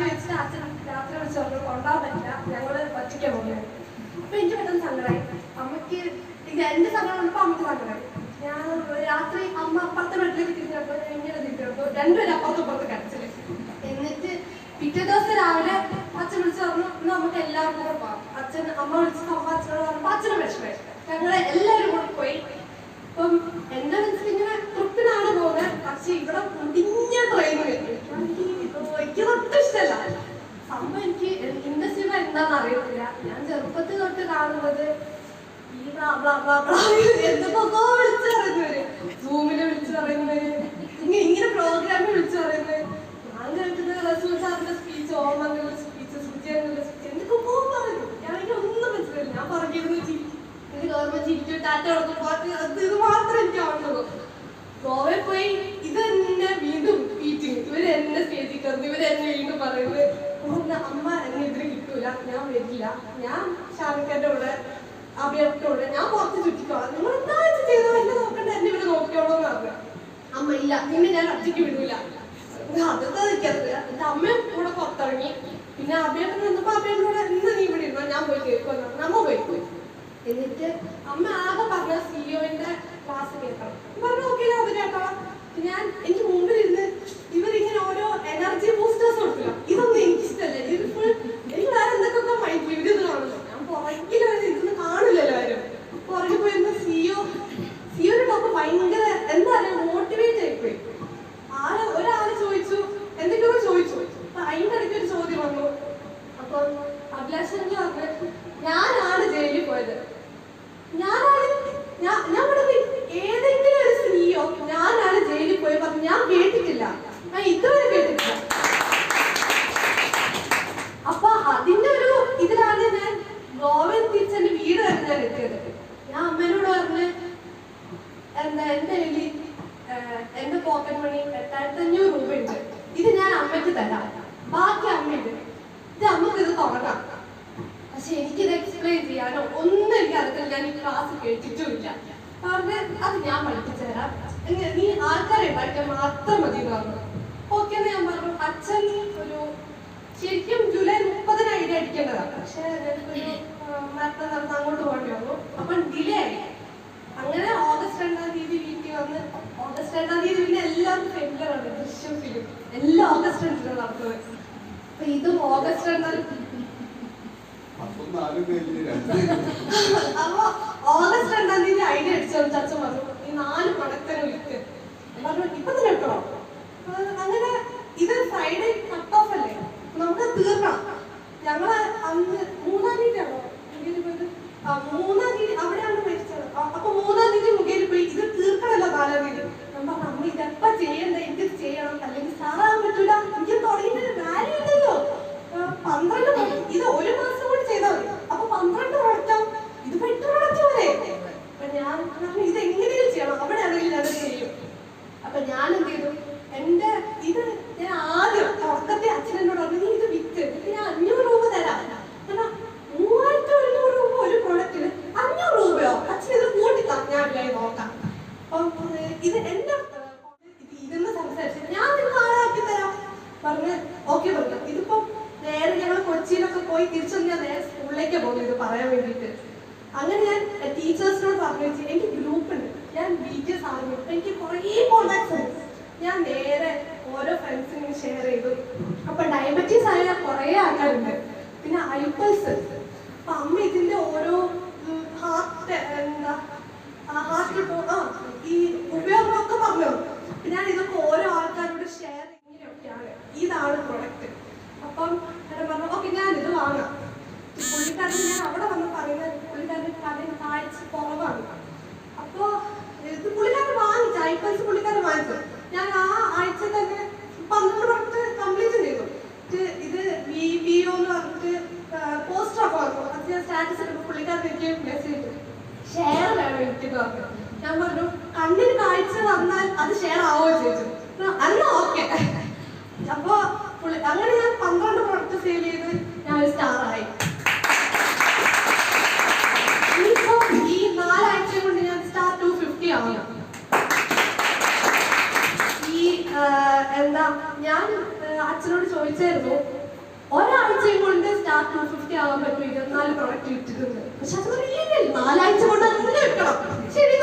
Bag വെച്ചിട്ട് അച്ഛൻ രാത്രി വിളിച്ച് പറഞ്ഞു പറ്റില്ല ഞങ്ങൾ ഒറ്റയ്ക്ക് പോകുന്നത് അപ്പൊ എനിക്ക് പെട്ടെന്ന് സങ്കടമായി അമ്മയ്ക്ക് ഇത് എന്റെ സങ്കടം അമ്മയ്ക്ക് സങ്കടമായി ഞാൻ രാത്രി അമ്മ അപ്പുറത്തെ വീട്ടിലേക്ക് തിരിഞ്ഞപ്പോ ഞാൻ ഇങ്ങനെ തിരിഞ്ഞപ്പോ രണ്ടുപേരും അപ്പുറത്തും ഇപ്പുറത്ത് കരച്ചിൽ. എന്നിട്ട് പിറ്റേ ദിവസം രാവിലെ അച്ഛൻ വിളിച്ച് പറഞ്ഞു "ഇന്ന് നമുക്ക് കൂടെ അച്ഛൻ അമ്മ വിളിച്ച് അമ്മ അച്ഛനോട് പറഞ്ഞപ്പോ അച്ഛനും വിഷമമായി. എല്ലാവരും കൂടെ പോയി. അപ്പം എന്താ വെച്ചാൽ ഇങ്ങനെ ട്രിപ്പിനാണ് പോകുന്നത്. പക്ഷെ ഇവിടെ മുടിഞ്ഞ ട്രെയിൻ എനിക്ക് എന്തൊക്കെ വിളിച്ചു പറയുന്നവര് സൂമിൽ വിളിച്ചു പറയുന്നവര് ഇങ്ങനെ പ്രോഗ്രാമിൽ വിളിച്ചു പറയുന്നത് ഞാൻ കേൾക്കുന്നത് റസൂൽ സാറിന്റെ സ്പീച്ച് ഓമങ്ങളുടെ സ്പീച്ച് സുജിയുടെ സ്പീച്ച് എന്തൊക്കെ പറയുന്നു? ഞാൻ ഒന്നും മനസ്സിലായില്ല. ഞാൻ പറഞ്ഞിരുന്നു ചിരി ഇത് ഗവൺമെന്റ് ചിരിച്ചു ടാറ്റ കൊടുക്കും അത് ഇത് മാത്രം എനിക്ക് കാണുന്നുള്ളൂ ഗോവയിൽ പോയി ഇത് എന്നെ വീണ്ടും മീറ്റിംഗ് ഇവർ എന്നെ സ്റ്റേജിൽ കയറുന്നു. ഇവർ എന്നെ വീണ്ടും പറയുന്നത് "ഉമ്മ, അമ്മ എന്നെ ഞാൻ വരില്ല. ഞാൻ ഷാനിക്കാന്റെ കൂടെ അഭിയുടെ ഞാൻ പുറത്ത് ചുറ്റിക്കോളാം നിങ്ങൾ എന്താ വെച്ച് ചെയ്തോ എന്നെ നോക്കണ്ട. എന്നെ ഇവിടെ നോക്കിയോളൂ എന്ന് പറഞ്ഞു. അമ്മ ഇല്ല. നിന്നെ ഞാൻ ഒറ്റയ്ക്ക് വിടൂല. അതൊക്കെ നിൽക്കരുത് എന്റെ അമ്മയും കൂടെ പുറത്തിറങ്ങി. പിന്നെ അഭിയേട്ടൻ വന്നപ്പോ അഭിയേട്ടൻ കൂടെ ഇന്ന് നീ ഇവിടെ ഇരുന്നോ ഞാൻ പോയി കേൾക്കുമെന്ന് പറഞ്ഞു അമ്മ പോയി പോയി എന്നിട്ട് അമ്മ ആകെ പറഞ്ഞ സിഇഒന്റെ ക്ലാസ് കേൾക്കണം പറഞ്ഞു ഓക്കെ ഞാൻ അത് കേട്ടോളാം ഞാൻ എനിക്ക് മുമ്പിൽ ഇരുന്ന് ഇവരിങ്ങനെ ഓരോ എനർജി ബൂസ്റ്റേഴ്സ് കൊടുക്കില്ല ഇതൊന്നും എനിക്ക് ഇഷ്ടമല്ല ഇത് ഫുൾ എനിക്ക് വേറെ എന്തൊക്കെ മൈൻഡ് ഇവർ ഇത് കാണുന്നു ഞാൻ പുറകിൽ ഇതൊന്നും കാണില്ലല്ലോ ആരും പുറകിൽ പോയിരുന്ന സിഇഒ സിഇഒയുടെ ടോപ്പ് പറയുക മോട്ടിവേറ്റ് ആയിപ്പോയി. ആൾ ഒരാൾ ചോദിച്ചു എന്തെങ്കിലും ചോദിച്ചു. അപ്പൊ അതിന്റെ ഇടയ്ക്ക് ഒരു ചോദ്യം വന്നു. അപ്പൊ അഭിലാഷ് പറഞ്ഞു ഞാനാണ് ജയിലിൽ പോയത്. ഞാനാണ് ഞാൻ ഞാൻ ഇവിടെ പോയി ഏതെങ്കിലും ഒരു സ്ത്രീയോ ഞാനാണ് ജയിലിൽ പോയി പറഞ്ഞു ഞാൻ കേട്ടിട്ടില്ല ഞാൻ ഇതുവരെ കേട്ടിട്ടില്ല അപ്പൊ അതിന്റെ ഒരു ഇതിലാണ് ഞാൻ ഗോവയിൽ തിരിച്ച് എന്റെ വീട് വരെ ഞാൻ എത്തിയത് ഞാൻ അമ്മേനോട് പറഞ്ഞ് എന്താ എന്റെ കയ്യിൽ എന്റെ പോക്കറ്റ് മണി എട്ടായിരത്തി അഞ്ഞൂറ് രൂപ ഉണ്ട് ഇത് ഞാൻ അമ്മയ്ക്ക് തരാം. ബാക്കി അമ്മയുണ്ട്. ഇത് അമ്മയ്ക്ക് ഇത് തുടങ്ങാം. പക്ഷെ എനിക്കിത് എക്സ്പ്ലെയിൻ ചെയ്യാനോ ഒന്നും എനിക്ക് അറിയത്തില്ല. ഞാൻ ഈ ക്ലാസ് കേട്ടിട്ടുമില്ല. പറഞ്ഞ് അത് ഞാൻ പഠിപ്പിച്ചു തരാം. നീ ആൾക്കാരെ ഉണ്ടാക്കിയാൽ മാത്രം മതി എന്ന് പറഞ്ഞു. ഓക്കെ എന്ന് ഞാൻ പറഞ്ഞു. അച്ഛൻ ഒരു ശരിക്കും ജൂലൈ മുപ്പതിന് ഐഡിയ അടിക്കേണ്ടതാണ്. പക്ഷെ ഞങ്ങൾക്കൊരു മരണം നടന്ന് അങ്ങോട്ട് പോകേണ്ടി വന്നു. അപ്പം ഡിലേ ആയി. അങ്ങനെ ഓഗസ്റ്റ് രണ്ടാം തീയതി വീട്ടിൽ വന്ന് ഓഗസ്റ്റ് രണ്ടാം തീയതി പിന്നെ എല്ലാവർക്കും ഫെയിലാണ് ദൃശ്യം ഫിലിം എല്ലാം ഓഗസ്റ്റ് രണ്ടിനാണ് നടക്കുന്നത് അപ്പൊ ഇതും ഓഗസ്റ്റ് രണ്ടാം അപ്പൊ ഓഗസ്റ്റ് രണ്ടാം തീയതി ഐഡിയ അടിച്ചു ചർച്ച പറഞ്ഞു ഈ നാല് പണത്തിന് വിൽക്ക് പറഞ്ഞു ഇപ്പൊ തന്നെ ഇട്ടോ അങ്ങനെ ഇത് ഫ്രൈഡേ കട്ട് ഓഫ് അല്ലേ നമുക്ക് തീർക്കണം ഞങ്ങൾ അന്ന് മൂന്നാം തീയതി ആണോ മുഖേരി പോയത് ആ മൂന്നാം തീയതി അവിടെയാണ് മരിച്ചത് ആ, അപ്പൊ മൂന്നാം തീയതി മുഖേരി പോയി ഇത് തീർക്കണല്ലോ നാലാം തീയതി ഞാൻ പറഞ്ഞു അമ്മ ഇതെപ്പ ചെയ്യണ്ട എനിക്ക് ഇത് ചെയ്യണം അല്ലെങ്കിൽ സാറാൻ പറ്റൂല എനിക്ക് തുടങ്ങിയിട്ട് വാല്യൂ ഇല്ലല്ലോ ആ, പന്ത്രണ്ട് മണി- ഇത് ഒരു മാസം കൂടി ചെയ്താൽ മതി അപ്പൊ പന്ത്രണ്ട് പ്രൊഡക്റ്റാവും ഇത് എട്ട് പ്രൊഡക്റ്റ് പോലെ അപ്പൊ ഞാൻ പറഞ്ഞു ഇത് എങ്ങനെയും ചെയ്യണം അവിടെ ആണെങ്കിൽ ഞാൻ ചെയ്യും അപ്പൊ ഞാൻ എന്ത് ചെയ്തു എന്റെ ഇത് ഞാൻ ആദ്യം തുടക്കത്തെ അച്ഛനോട് പറഞ്ഞു നീ ഇത് വിറ്റ് എന്നിട്ട് ഞാൻ അഞ്ഞൂറ് രൂപ തരാം കാരണം മൂവായിരത്തി ഒരുന്നൂറ് രൂപ ഒരു പ്രൊഡക്റ്റിന് അഞ്ഞൂറ് രൂപയോ അച്ഛൻ ഇത് കൂട്ടിത്താ ഞാൻ ഇല്ലായി നോക്കാം അപ്പം ഇത് എന്റെ ഇരുന്ന് സംസാരിച്ചിട്ട് ഞാൻ നിങ്ങൾ ആരാക്കി തരാം? പറഞ്ഞ് ഓക്കെ പറഞ്ഞു. ഇതിപ്പോ നേരെ ഞങ്ങൾ കൊച്ചിയിലൊക്കെ പോയി തിരിച്ചു ഞാൻ നേരെ സ്കൂളിലേക്ക് പോകുന്നു ഇത് പറയാൻ വേണ്ടിയിട്ട്. അങ്ങനെ ഞാൻ ടീച്ചേഴ്സിനോട് പറഞ്ഞു വെച്ചു എനിക്ക് ഗ്രൂപ്പ് ഉണ്ട്. ഞാൻ ബി ടി ആർമി എനിക്ക് കുറേ കോണ്ടാക്ട്സ് ഉണ്ട് ഞാൻ നേരെ ഓരോ ഫ്രണ്ട്സിനും ഷെയർ ചെയ്തു. അപ്പൊ ഡയബറ്റീസ് ആയ കുറേ ആൾക്കാരുണ്ട്. പിന്നെ ഐപ്പൾസ് അപ്പൊ അമ്മ ഇതിന്റെ ഓരോ ഹാർട്ട് എന്താ ഹാർട്ട് ആ ഈ ഉപയോഗമൊക്കെ പറഞ്ഞു. ഞാൻ ഇതൊക്കെ ഓരോ ആൾക്കാരോട് ഷെയർ ഇങ്ങനെയൊക്കെയാണ് ഇതാണ് പ്രൊഡക്റ്റ് അപ്പം ഞാൻ പറഞ്ഞു ഓക്കെ ഞാൻ ഇത് വാങ്ങാം പുള്ളിക്കാരൻ ഞാൻ അവിടെ വന്ന് പറയുന്നത് പുള്ളിക്കാരൻ കടയിൽ കാഴ്ച കുറവാണ് അപ്പോ ഇത് പുള്ളിക്കാരൻ വാങ്ങിച്ചു ഐപ്പൽസ് പുള്ളിക്കാരൻ വാങ്ങിച്ചു ഞാൻ ആ ആഴ്ച തന്നെ പന്ത്രണ്ട് പ്രൊഡക്റ്റ് കംപ്ലീറ്റ് ചെയ്തു ഇത് ഇത് വി ബി ഒ എന്ന് പറഞ്ഞിട്ട് പോസ്റ്റർ ഒക്കെ വന്നു അത് ഞാൻ സ്റ്റാറ്റസ് ഇട്ടപ്പോൾ പുള്ളിക്കാരൻ എനിക്ക് മെസ്സേജ് ഷെയർ വേണം എനിക്ക് എന്ന് പറഞ്ഞു ഞാൻ പറഞ്ഞു കണ്ണിന് കാഴ്ച വന്നാൽ അത് ഷെയർ ആവോ? ചോദിച്ചു. അന്ന് ഓക്കെ അപ്പൊ അങ്ങനെ ഞാൻ പന്ത്രണ്ട് പ്രൊഡക്റ്റ് സെയിൽ ചെയ്ത് ഞാൻ ഒരു സ്റ്റാർ ആയി ഈ നാലാഴ്ച കൊണ്ട് ഞാൻ സ്റ്റാർ ടു ഫിഫ്റ്റി ഈ എന്താ ഞാൻ അച്ഛനോട് ചോദിച്ചായിരുന്നു ടു ഫിഫ്റ്റി ആവാൻ പറ്റും? ഇരുപത്തിനാല് പ്രൊഡക്റ്റ് വിറ്റിട്ടുണ്ട് പക്ഷെ അത് നാലാഴ്ച കൊണ്ട് അങ്ങനെ വെക്കണം. ശരി